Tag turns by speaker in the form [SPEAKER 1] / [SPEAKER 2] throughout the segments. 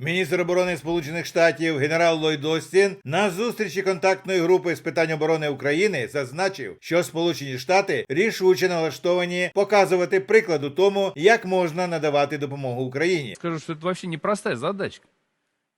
[SPEAKER 1] Міністр оборони Сполучених Штатів генерал Ллойд Остін на зустрічі контактної групи з питань оборони України зазначив, що Сполучені Штати рішуче налаштовані показувати приклад у тому, як можна надавати допомогу Україні.
[SPEAKER 2] Скажу, що це вообще непроста задачка.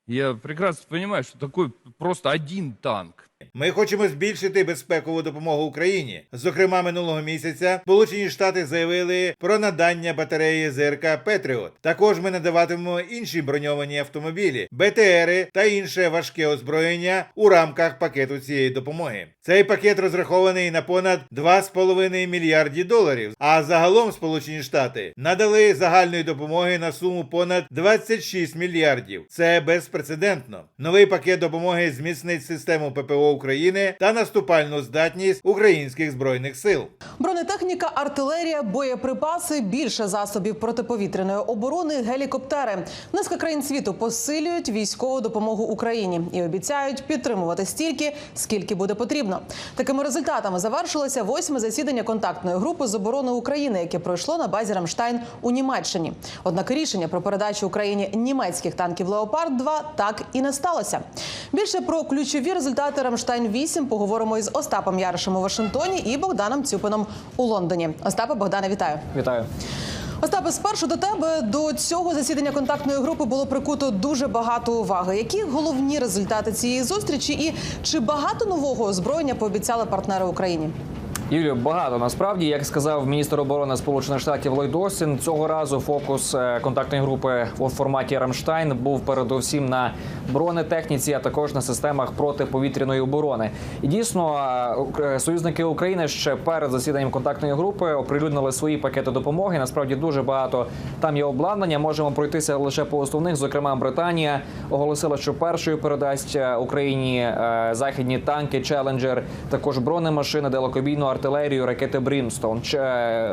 [SPEAKER 2] Я прекрасно понимаю, что такой просто один танк.
[SPEAKER 1] Ми хочемо збільшити безпекову допомогу Україні. Зокрема, минулого місяця Сполучені Штати заявили про надання батареї ЗРК Петріот. Також ми надаватимемо інші броньовані автомобілі, БТРи та інше важке озброєння у рамках пакету цієї допомоги. Цей пакет розрахований на понад 2,5 мільярді доларів. А загалом Сполучені Штати надали загальної допомоги на суму понад 26 мільярдів. Це безпрецедентно. Новий пакет допомоги зміцнить систему ППО України та наступальну здатність українських збройних сил.
[SPEAKER 3] Бронетехніка, артилерія, боєприпаси, більше засобів протиповітряної оборони, гелікоптери. Низка країн світу посилюють військову допомогу Україні і обіцяють підтримувати стільки, скільки буде потрібно. Такими результатами завершилося восьме засідання контактної групи з оборони України, яке пройшло на базі Рамштайн у Німеччині. Однак рішення про передачу Україні німецьких танків Леопард 2 так і не сталося. Більше про ключові результати Рамштайн 8 поговоримо із Остапом Яришем у Вашингтоні і Богданом Цюпином у Лондоні. Остапе Богдане, вітаю.
[SPEAKER 4] Вітаю.
[SPEAKER 3] Остапе, спершу до тебе до цього засідання контактної групи було прикуто дуже багато уваги. Які головні результати цієї зустрічі, і чи багато нового озброєння пообіцяли партнери Україні?
[SPEAKER 4] Юлію, багато насправді, як сказав міністр оборони Сполучених Штатів Ллойд Остін, цього разу фокус е, контактної групи у форматі Рамштайн був передусім на бронетехніці, а також на системах протиповітряної оборони. І дійсно, е, союзники України ще перед засіданням контактної групи оприлюднили свої пакети допомоги. Насправді дуже багато там є обладнання. Можемо пройтися лише по основних. Зокрема, Британія оголосила, що першою передасть е, Україні е, західні танки Челенджер, також бронемашини, далекобійну артилерію, ракети Брімстон.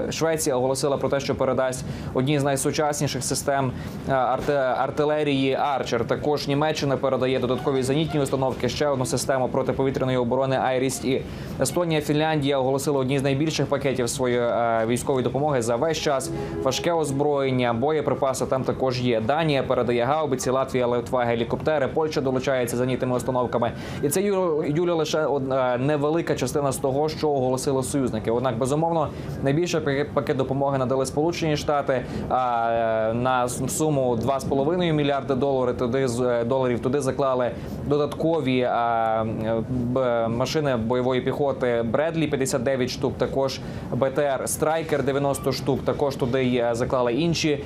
[SPEAKER 4] Швеція оголосила про те, що передасть одні з найсучасніших систем е, арте- артилерії Арчер. Також Німеччина передає додаткові зенітні установки, ще одну систему протиповітряної оборони Айріс. І Естонія, Фінляндія оголосили одні з найбільших пакетів своєї е, військової допомоги за весь час. Важке озброєння, боєприпаси там також є. Данія передає гаубиці, Латвія, Литва, гелікоптери. Польща долучається зенітними установками. І це Юля лише одна невелика частина з того, що оголосили союзники. Однак, безумовно, найбільше пакет- допомоги надали Сполучені Штати а, е, на суму 2,5 мільярди доларів. Туди е, доларів туди заклали додаткові машини бойової піхоти Бредлі 59 штук. Також БТР Страйкер 90 штук. Також туди е, заклали інші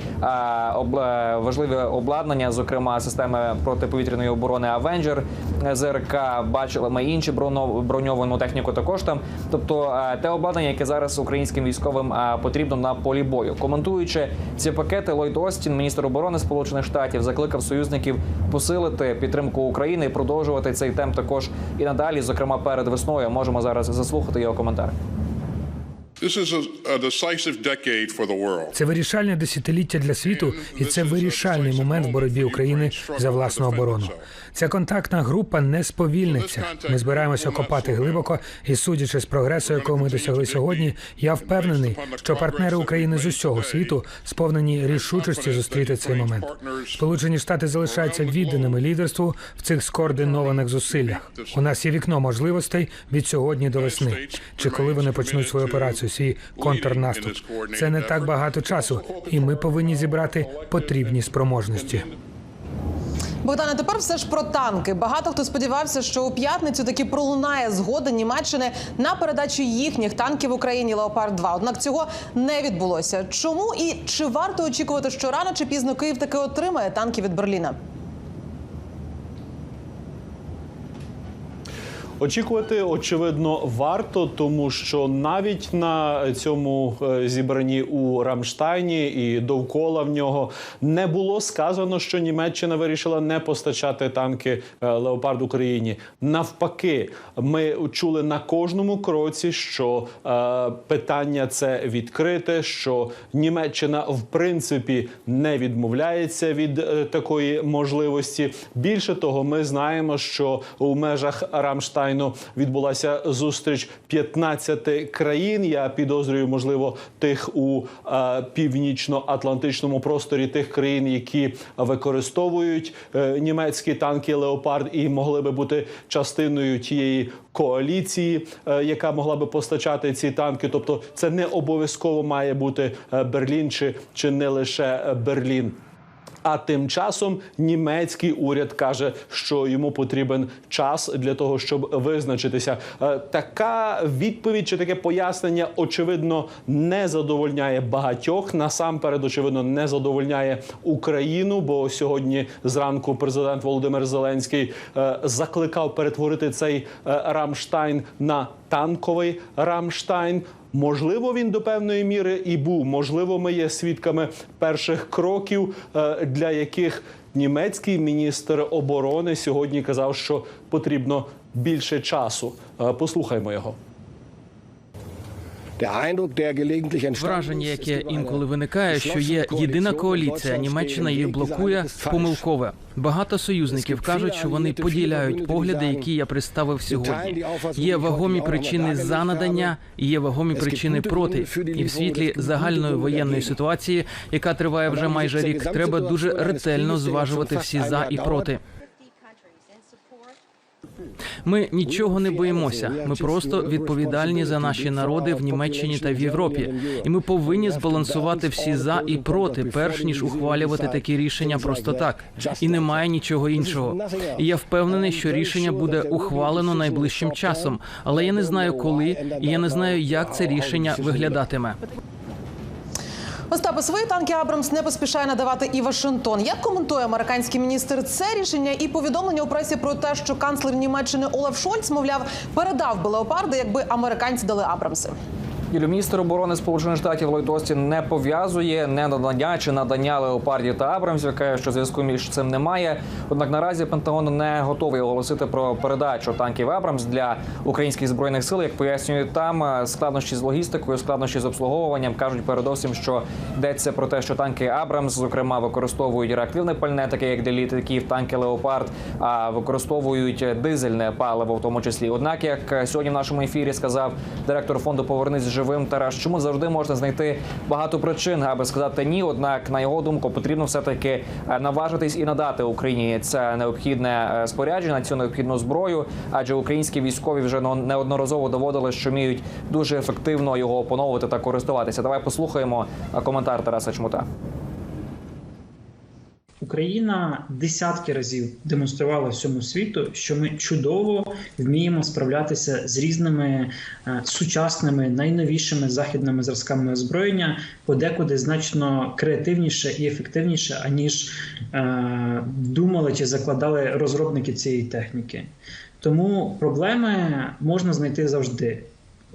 [SPEAKER 4] важливі обладнання, зокрема системи протиповітряної оборони Авенджер ЗРК. Бачили ми інші броньовану техніку. Також там, тобто те обладнання, яке зараз українським військовим е, потрібно на полі бою. Коментуючи ці пакети, Ллойд Остін, міністр оборони Сполучених Штатів, закликав союзників посилити підтримку України і продовжувати цей темп також і надалі. Зокрема, перед весною можемо зараз заслухати його коментар.
[SPEAKER 5] Це вирішальне десятиліття для світу, і це вирішальний момент в боротьбі України за власну оборону. Ця контактна група не сповільниться. Ми збираємося копати глибоко, і судячи з прогресу, якого ми досягли сьогодні, я впевнений, що партнери України з усього світу сповнені рішучості зустріти цей момент. Сполучені Штати залишаються відданими лідерству в цих скоординованих зусиллях. У нас є вікно можливостей від сьогодні до весни. Чи коли вони почнуть свою операцію, свій контрнаступ? Це не так багато часу, і ми повинні зібрати потрібні спроможності.
[SPEAKER 3] Богдане, тепер все ж про танки. Багато хто сподівався, що у п'ятницю таки пролунає згода Німеччини на передачу їхніх танків Україні Леопард 2 Однак цього не відбулося. Чому і чи варто очікувати, що рано чи пізно Київ таки отримає танки від Берліна?
[SPEAKER 6] Очікувати очевидно варто, тому що навіть на цьому е, зібранні у Рамштайні і довкола в нього не було сказано, що Німеччина вирішила не постачати танки е, Леопард Україні. Навпаки, ми чули на кожному кроці, що е, питання це відкрите, що Німеччина в принципі не відмовляється від такої можливості. Більше того, ми знаємо, що у межах Рамштайн Рамштайну відбулася зустріч 15 країн. Я підозрюю, можливо, тих у е, північно-атлантичному просторі тих країн, які використовують е, німецькі танки Леопард і могли би бути частиною тієї коаліції, е, яка могла би постачати ці танки. Тобто, це не обов'язково має бути е, Берлін чи, чи не лише е, Берлін. А тим часом німецький уряд каже, що йому потрібен час для того, щоб визначитися. Е, Така відповідь чи таке пояснення очевидно не задовольняє багатьох. Насамперед, очевидно, не задовольняє Україну. Бо сьогодні зранку президент Володимир Зеленський е, закликав перетворити цей е, Рамштайн на танковий Рамштайн. Можливо, він до певної міри і був. Можливо, ми є свідками перших кроків, е, для яких німецький міністр оборони сьогодні казав, що потрібно більше часу. Е, Послухаймо його.
[SPEAKER 7] Враження, яке інколи виникає, що є єдина коаліція. Німеччина її блокує помилкове. Багато союзників кажуть, що вони поділяють погляди, які я представив сьогодні. Є вагомі причини за надання, і є вагомі причини проти. І в світлі загальної воєнної ситуації, яка триває вже майже рік, треба дуже ретельно зважувати всі за і проти. Ми нічого не боїмося. Ми просто відповідальні за наші народи в Німеччині та в Європі, і ми повинні збалансувати всі за і проти, перш ніж ухвалювати такі рішення просто так. І немає нічого іншого. І я впевнений, що рішення буде ухвалено найближчим часом, але я не знаю коли, і я не знаю, як це рішення виглядатиме.
[SPEAKER 3] Остапе, свої танки Абрамс не поспішає надавати і Вашингтон. Як коментує американський міністр це рішення і повідомлення у пресі про те, що канцлер Німеччини Олаф Шольц, мовляв, передав би леопарди, якби американці дали Абрамси.
[SPEAKER 4] Юлі, міністр оборони Сполучених Штатів Ллойд Остін не пов'язує не надання чи надання леопардів та Абрамсів, каже, що зв'язку між цим немає. Однак наразі Пентагон не готовий оголосити про передачу танків Абрамс для українських збройних сил. Як пояснюють там е, складнощі з логістикою, складнощі з обслуговуванням кажуть передовсім, що йдеться про те, що танки Абрамс, зокрема, використовують реактивне пальне, таке як для літаків, танки Леопард, а використовують дизельне паливо, в тому числі. Однак, як сьогодні в нашому ефірі сказав директор фонду Повернись живим Тарас, чому завжди можна знайти багато причин, аби сказати ні. Однак, на його думку, потрібно все таки наважитись і надати Україні це необхідне е, спорядження, цю необхідну зброю, адже українські військові вже неодноразово доводили, що вміють дуже ефективно його опановувати та користуватися. Давай послухаємо е, коментар Тараса Чмута.
[SPEAKER 8] Україна десятки разів демонструвала всьому світу, що ми чудово вміємо справлятися з різними е, сучасними найновішими західними зразками озброєння, подекуди значно креативніше і ефективніше, аніж е, думали чи закладали розробники цієї техніки. Тому проблеми можна знайти завжди.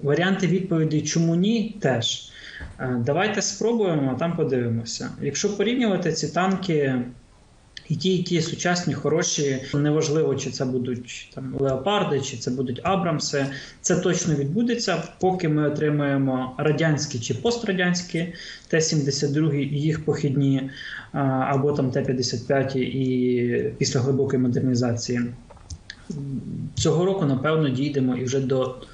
[SPEAKER 8] Варіанти відповіді, чому ні, теж. Е, Давайте спробуємо, а там подивимося. Якщо порівнювати ці танки і ті, і ті сучасні, хороші, неважливо, чи це будуть там леопарди, чи це будуть Абрамси, це точно відбудеться, поки ми отримаємо радянські чи пострадянські Т-72 і їх похідні, або там Т-55 і після глибокої модернізації. Цього року, напевно, дійдемо і вже до